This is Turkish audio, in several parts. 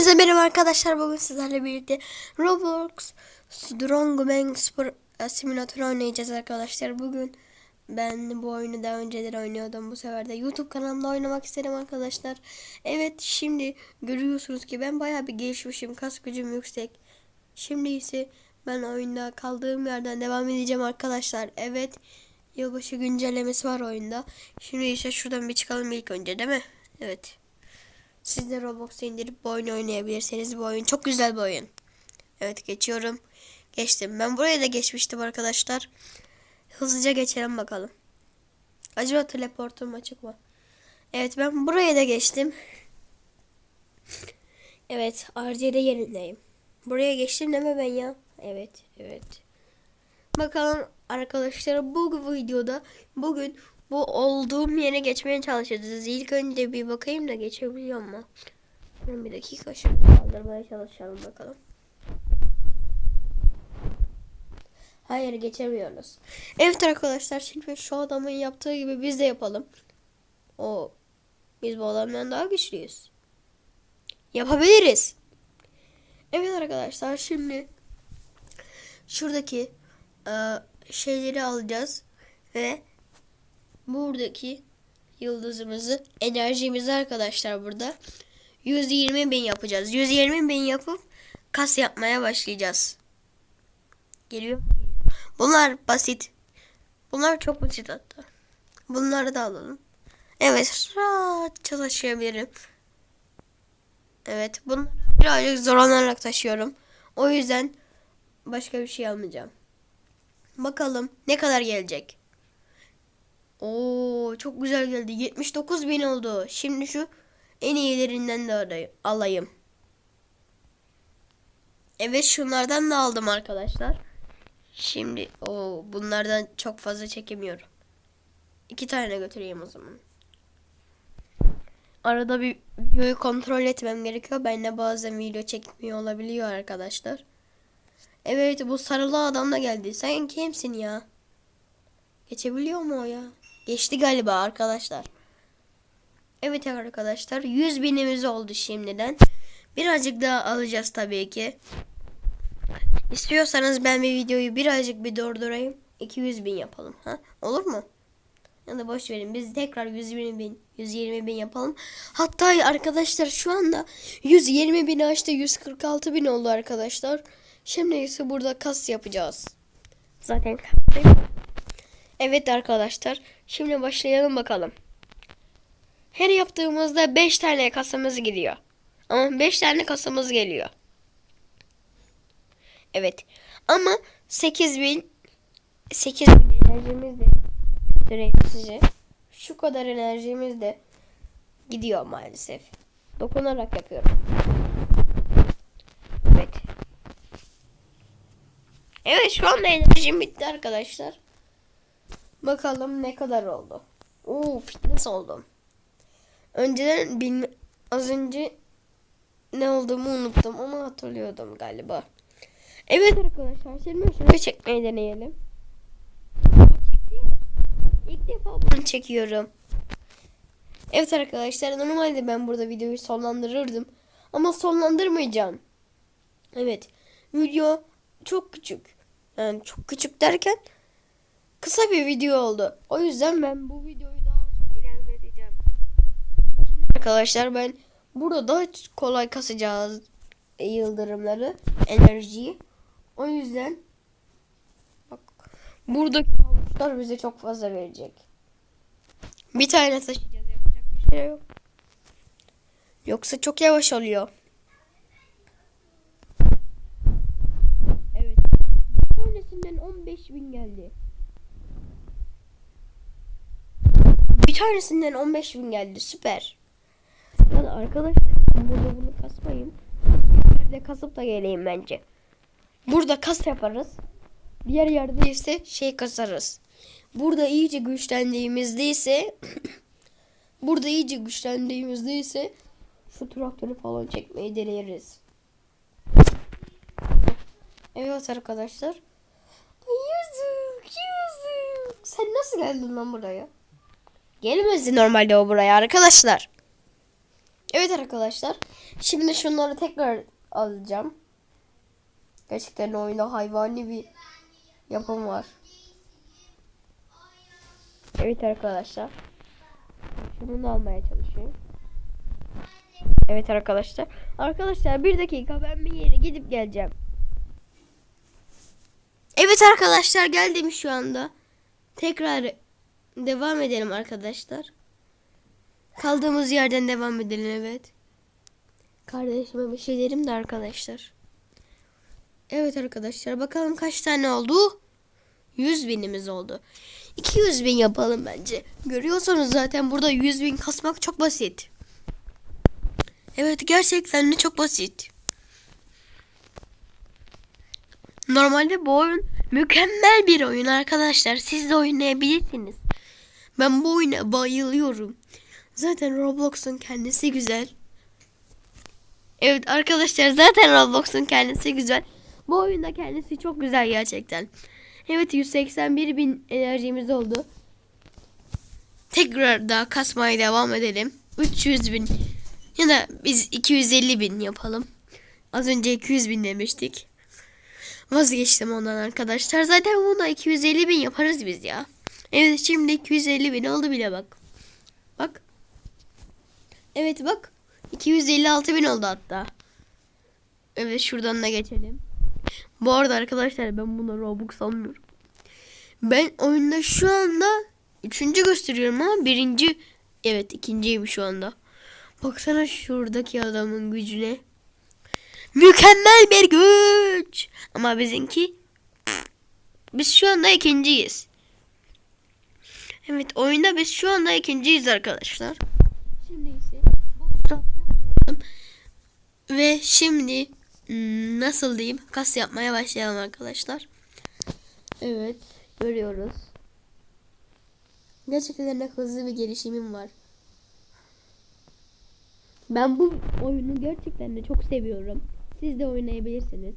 Hepinize merhaba arkadaşlar. Bugün sizlerle birlikte Roblox Strongman Spor e, Simülatörü oynayacağız arkadaşlar. Bugün ben bu oyunu daha önceleri oynuyordum. Bu sefer de YouTube kanalımda oynamak istedim arkadaşlar. Evet şimdi görüyorsunuz ki ben bayağı bir gelişmişim. Kas gücüm yüksek. Şimdi ise ben oyunda kaldığım yerden devam edeceğim arkadaşlar. Evet yılbaşı güncellemesi var oyunda. Şimdi ise şuradan bir çıkalım ilk önce değil mi? Evet. Siz de Roblox'a indirip bu oyunu oynayabilirsiniz. Bu oyun çok güzel bir oyun. Evet geçiyorum. Geçtim. Ben buraya da geçmiştim arkadaşlar. Hızlıca geçelim bakalım. Acaba teleportum açık mı? Evet ben buraya da geçtim. Evet RC'de yerindeyim. Buraya geçtim deme ben ya. Evet evet. Bakalım arkadaşlar bu videoda bugün bu olduğum yere geçmeye çalışacağız. İlk önce bir bakayım da geçebiliyor mu? Ben bir dakika şunu kaldırmaya çalışalım bakalım. Hayır geçemiyoruz. Evet arkadaşlar şimdi şu adamın yaptığı gibi biz de yapalım. O biz bu adamdan daha güçlüyüz. Yapabiliriz. Evet arkadaşlar şimdi şuradaki e, şeyleri alacağız ve buradaki yıldızımızı enerjimizi arkadaşlar burada 120 bin yapacağız. 120 bin yapıp kas yapmaya başlayacağız. Geliyor? Bunlar basit. Bunlar çok basit hatta. Bunları da alalım. Evet rahatça taşıyabilirim. Evet bunları birazcık zorlanarak taşıyorum. O yüzden başka bir şey almayacağım. Bakalım ne kadar gelecek. Oo çok güzel geldi. 79 bin oldu. Şimdi şu en iyilerinden de alayım. Evet şunlardan da aldım arkadaşlar. Şimdi o bunlardan çok fazla çekemiyorum. İki tane götüreyim o zaman. Arada bir videoyu kontrol etmem gerekiyor. Ben de bazen video çekmiyor olabiliyor arkadaşlar. Evet bu sarılı adam da geldi. Sen kimsin ya? Geçebiliyor mu o ya? Geçti galiba arkadaşlar. Evet arkadaşlar 100 binimiz oldu şimdiden. Birazcık daha alacağız tabii ki. İstiyorsanız ben bir videoyu birazcık bir durdurayım. 200 bin yapalım. Ha? Olur mu? Ya da boş verin. Biz tekrar 120 bin, 120 bin yapalım. Hatta arkadaşlar şu anda 120 bin açtı. 146 bin oldu arkadaşlar. Şimdi ise burada kas yapacağız. Zaten kastayım. Evet arkadaşlar. Şimdi başlayalım bakalım. Her yaptığımızda 5 tane kasamız gidiyor. Ama 5 tane kasamız geliyor. Evet. Ama 8000 8000 enerjimiz de size. Şu kadar enerjimiz de gidiyor maalesef. Dokunarak yapıyorum. Evet. Evet şu anda enerjim bitti arkadaşlar. Bakalım ne kadar oldu. Oo fitness oldum. Önceden bilme, az önce ne olduğumu unuttum ama hatırlıyordum galiba. Evet arkadaşlar şimdi şunu çekmeyi deneyelim. İlk defa bunu çekiyorum. Evet arkadaşlar normalde ben burada videoyu sonlandırırdım. Ama sonlandırmayacağım. Evet. Video çok küçük. Yani çok küçük derken kısa bir video oldu. O yüzden ben bu videoyu daha çok ilerleteceğim. Şimdi arkadaşlar ben burada kolay kasacağız yıldırımları, enerjiyi. O yüzden bak buradaki havuçlar bize çok fazla verecek. Bir tane taşıyacağız yapacak bir şey yok. Yoksa çok yavaş oluyor. Evet. Tanesinden 15 bin geldi. Tanesinden 15 bin geldi. Süper. Ya da arkadaşlar burada bunu kasmayayım. Nerede kasıp da geleyim bence. Burada kas yaparız. Diğer yerde ise şey kasarız. Burada iyice güçlendiğimizde ise burada iyice güçlendiğimizde ise şu traktörü falan çekmeyi deneriz. Evet arkadaşlar. Yazık yazık. Sen nasıl geldin lan buraya? Gelmezdi normalde o buraya arkadaşlar. Evet arkadaşlar. Şimdi şunları tekrar alacağım. Gerçekten oyunda hayvani bir yapım var. Evet arkadaşlar. Şunu da almaya çalışıyorum. Evet arkadaşlar. Arkadaşlar bir dakika ben bir yere gidip geleceğim. Evet arkadaşlar geldim şu anda. Tekrar devam edelim arkadaşlar. Kaldığımız yerden devam edelim evet. Kardeşime bir şey derim de arkadaşlar. Evet arkadaşlar bakalım kaç tane oldu? 100 binimiz oldu. 200 bin yapalım bence. Görüyorsanız zaten burada 100 bin kasmak çok basit. Evet gerçekten de çok basit. Normalde bu oyun mükemmel bir oyun arkadaşlar. Siz de oynayabilirsiniz. Ben bu oyuna bayılıyorum. Zaten Roblox'un kendisi güzel. Evet arkadaşlar zaten Roblox'un kendisi güzel. Bu oyunda kendisi çok güzel gerçekten. Evet 181 bin enerjimiz oldu. Tekrar daha kasmaya devam edelim. 300 bin ya da biz 250 bin yapalım. Az önce 200 bin demiştik. Vazgeçtim ondan arkadaşlar. Zaten buna 250 bin yaparız biz ya. Evet şimdi 250 bin oldu bile bak. Bak. Evet bak. 256 bin oldu hatta. Evet şuradan da geçelim. Bu arada arkadaşlar ben buna Robux almıyorum. Ben oyunda şu anda üçüncü gösteriyorum ama birinci evet ikinciyim şu anda. Baksana şuradaki adamın gücüne. Mükemmel bir güç. Ama bizimki biz şu anda ikinciyiz. Evet oyunda biz şu anda ikinciyiz arkadaşlar. Şimdi ise. Ve şimdi hmm, nasıl diyeyim kas yapmaya başlayalım arkadaşlar. Evet görüyoruz. Gerçekten de hızlı bir gelişimim var. Ben bu oyunu gerçekten de çok seviyorum. Siz de oynayabilirsiniz.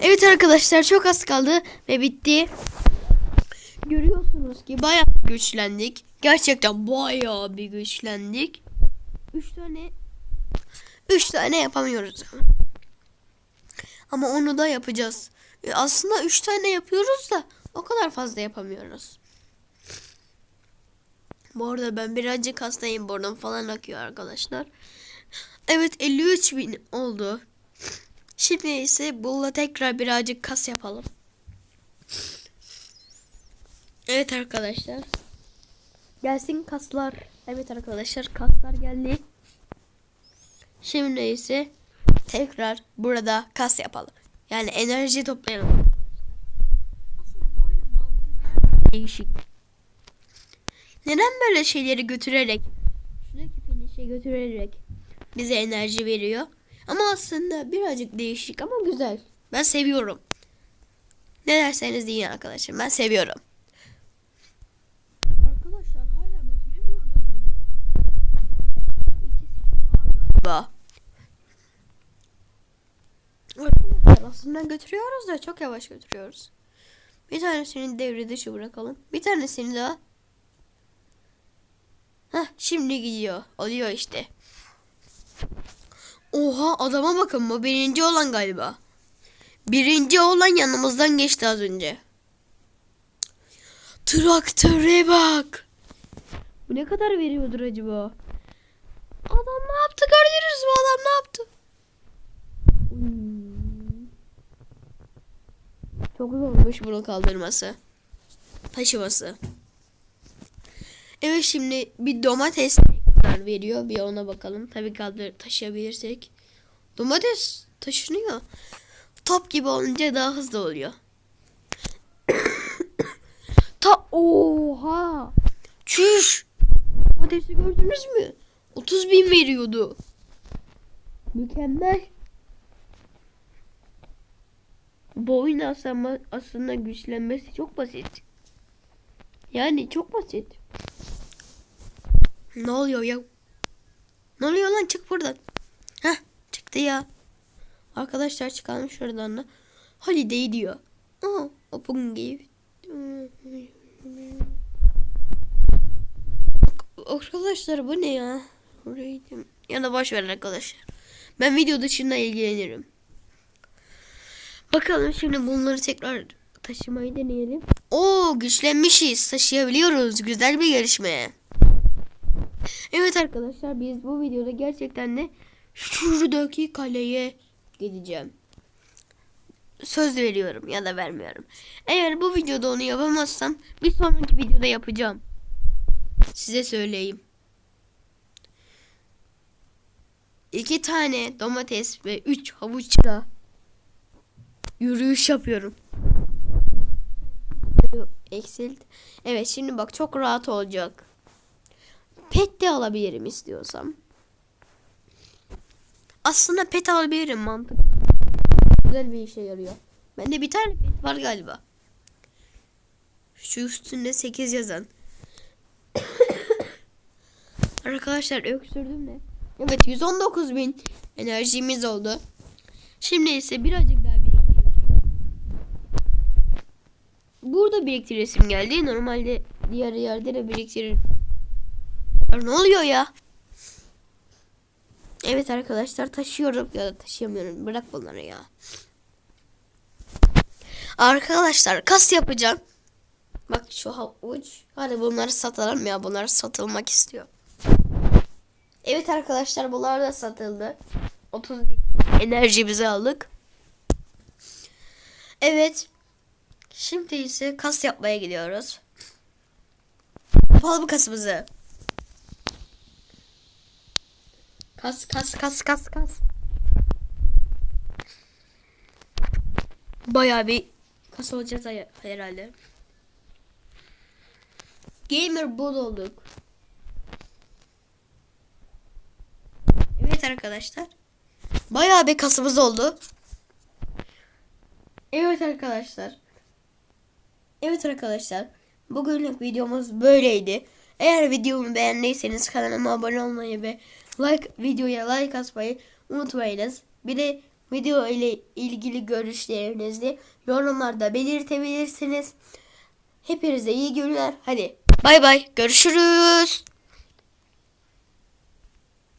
Evet arkadaşlar çok az kaldı ve bitti. Görüyorsunuz ki bayağı güçlendik. Gerçekten bayağı bir güçlendik. 3 tane 3 tane yapamıyoruz ama. Onu da yapacağız. E, Aslında 3 tane yapıyoruz da o kadar fazla yapamıyoruz. Bu arada ben birazcık hastayım. Burnum falan akıyor arkadaşlar. Evet 53 bin oldu. Şimdi ise bununla tekrar birazcık kas yapalım. Evet arkadaşlar. Gelsin kaslar. Evet arkadaşlar kaslar geldi. Şimdi ise tekrar burada kas yapalım. Yani enerji toplayalım. Aslında mantığı biraz değişik. Neden böyle şeyleri götürerek şuradaki finişe götürerek bize enerji veriyor? Ama aslında birazcık değişik ama güzel. Ben seviyorum. Ne derseniz deyin arkadaşlar. Ben seviyorum. Arkadaşlar hala götüremiyoruz bunu. İkisi çok ağır galiba. Arkadaşlar aslında götürüyoruz da çok yavaş götürüyoruz. Bir tanesini devre dışı bırakalım. Bir tanesini daha. Heh şimdi gidiyor. Oluyor işte. Oha adama bakın bu birinci olan galiba. Birinci olan yanımızdan geçti az önce. Traktöre bak. Bu ne kadar veriyordur acaba? Adam ne yaptı gördünüz mü adam ne yaptı? Çok zormuş bunu kaldırması. Taşıması. Evet şimdi bir domates kadar veriyor bir ona bakalım. Tabii kaldır taşıyabilirsek. Domates taşınıyor. Top gibi olunca daha hızlı oluyor. Ta oha. Çüş. Domatesi gördünüz mü? 30 bin veriyordu. Mükemmel. Bu oyun aslında, aslında güçlenmesi çok basit. Yani çok basit. Ne oluyor ya? Ne oluyor lan çık buradan. Heh çıktı ya. Arkadaşlar çıkalım şuradan da. Holiday diyor. Aa, open gift. Arkadaşlar bu ne ya? Ya da boş verin arkadaşlar. Ben video dışında ilgilenirim. Bakalım şimdi bunları tekrar taşımayı deneyelim. Oo güçlenmişiz. Taşıyabiliyoruz. Güzel bir gelişme. Evet arkadaşlar biz bu videoda gerçekten de şuradaki kaleye gideceğim. Söz veriyorum ya da vermiyorum. Eğer bu videoda onu yapamazsam bir sonraki videoda yapacağım. Size söyleyeyim. İki tane domates ve üç havuçla yürüyüş yapıyorum. Eksilt. Evet şimdi bak çok rahat olacak. Pet de alabilirim istiyorsam. Aslında pet alabilirim mantıklı. Güzel bir işe yarıyor. Bende bir tane pet var galiba. Şu üstünde 8 yazan. Arkadaşlar öksürdüm de. Evet 119 bin enerjimiz oldu. Şimdi ise birazcık daha biriktireceğim. Burada biriktiresim geldi. Normalde diğer yerde de biriktiririm. Ne oluyor ya? Evet arkadaşlar taşıyorum ya da taşıyamıyorum. Bırak bunları ya. Arkadaşlar kas yapacağım. Bak şu havuç. Hadi bunları satalım ya. Bunlar satılmak istiyor. Evet arkadaşlar bunlar da satıldı. 30 bin enerjimizi aldık. Evet. Şimdi ise kas yapmaya gidiyoruz. Yapalım kasımızı. Kas kas kas kas kas. Bayağı bir kas olacağız herhalde. Gamer bot olduk. Evet arkadaşlar. Bayağı bir kasımız oldu. Evet arkadaşlar. Evet arkadaşlar. Bugünlük videomuz böyleydi. Eğer videomu beğendiyseniz kanalıma abone olmayı ve like videoya like atmayı unutmayınız. Bir de video ile ilgili görüşlerinizi yorumlarda belirtebilirsiniz. Hepinize iyi günler. Hadi bay bay görüşürüz.